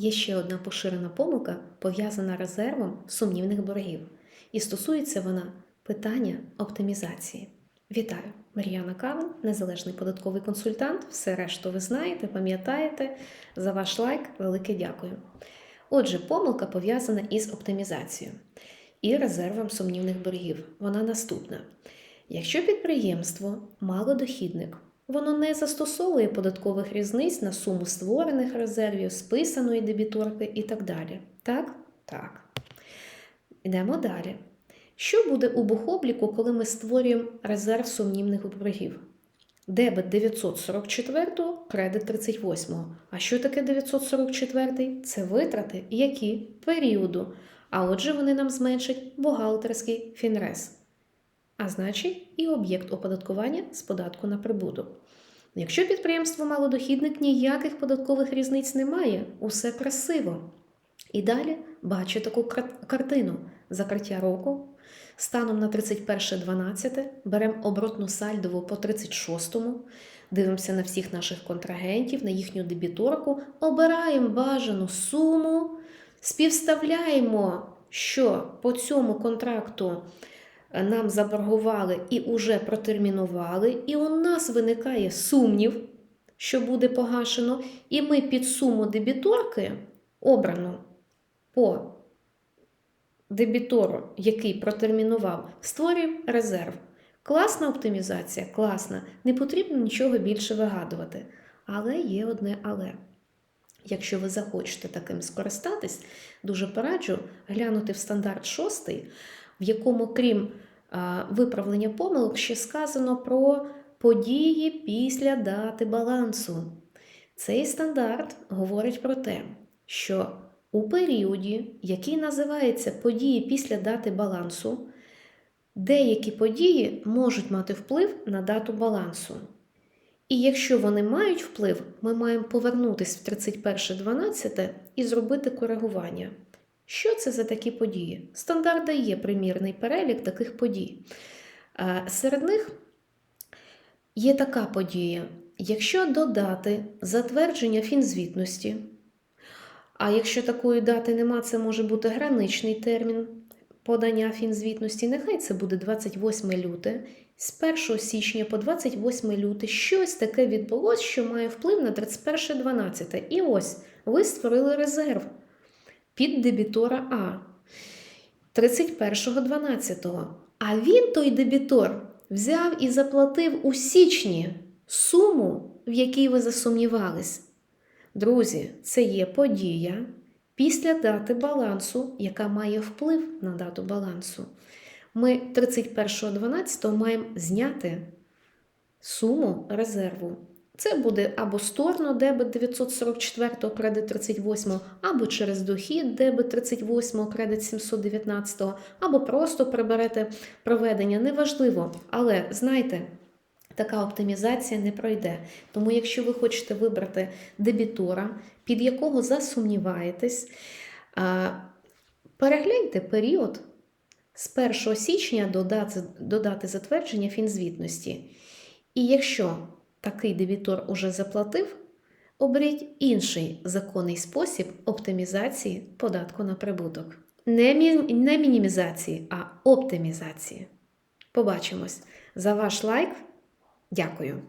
Є ще одна поширена помилка, пов'язана резервом сумнівних боргів, і стосується вона питання оптимізації. Вітаю! Мар'яна Кавин, незалежний податковий консультант. Все решту ви знаєте, пам'ятаєте. За ваш лайк велике дякую. Отже, помилка пов'язана із оптимізацією і резервом сумнівних боргів. Вона наступна. Якщо підприємство малодохідник, воно не застосовує податкових різниць на суму створених резервів, списаної дебіторки і так далі. Так? Так. Йдемо далі. Що буде у бухобліку, коли ми створюємо резерв сумнівних боргів? Дебет 944, кредит 38. А що таке 944? Це витрати, які періоду. А отже, вони нам зменшать бухгалтерський фінрес. А значить, і об'єкт оподаткування з податку на прибуток. Якщо підприємство малодохідник, ніяких податкових різниць немає, усе красиво. І далі бачу таку картину закриття року. Станом на 31.12 беремо оборотну сальдову по 36-му, дивимося на всіх наших контрагентів, на їхню дебіторку, обираємо бажану суму, співставляємо, що по цьому контракту нам заборгували і уже протермінували, і у нас виникає сумнів, що буде погашено, і ми під суму дебіторки обрану по дебітору, який протермінував, створюємо резерв. Класна оптимізація, класна, не потрібно нічого більше вигадувати. Але є одне але. Якщо ви захочете таким скористатись, дуже пораджу глянути в стандарт 6, в якому, крім виправлення помилок, ще сказано про події після дати балансу. Цей стандарт говорить про те, що у періоді, який називається події після дати балансу, деякі події можуть мати вплив на дату балансу. І якщо вони мають вплив, ми маємо повернутися в 31.12 і зробити коригування. Що це за такі події? Стандарт дає примірний перелік таких подій. Е, Серед них є така подія. Якщо додати затвердження фінзвітності, а якщо такої дати нема, це може бути граничний термін подання фінзвітності. Нехай це буде 28 люте. З 1 січня по 28 люте щось таке відбулося, що має вплив на 31.12. І ось ви створили резерв під дебітора А 31.12. А він, той дебітор, взяв і заплатив у січні суму, в якій ви засумнівались. Друзі, це є подія після дати балансу, яка має вплив на дату балансу. Ми 31.12 маємо зняти суму резерву. Це буде або сторно дебет 944, кредит 38, або через дохід дебет 38, кредит 719, або просто приберете проведення. Неважливо. Але знайте, така оптимізація не пройде. Тому, якщо ви хочете вибрати дебітора, під якого засумніваєтесь, перегляньте період з 1 січня до дати затвердження фінзвітності. І якщо такий дебітор уже заплатив, оберіть інший законний спосіб оптимізації податку на прибуток. Не, мі- не мінімізації, а оптимізації. Побачимось. За ваш лайк. Дякую.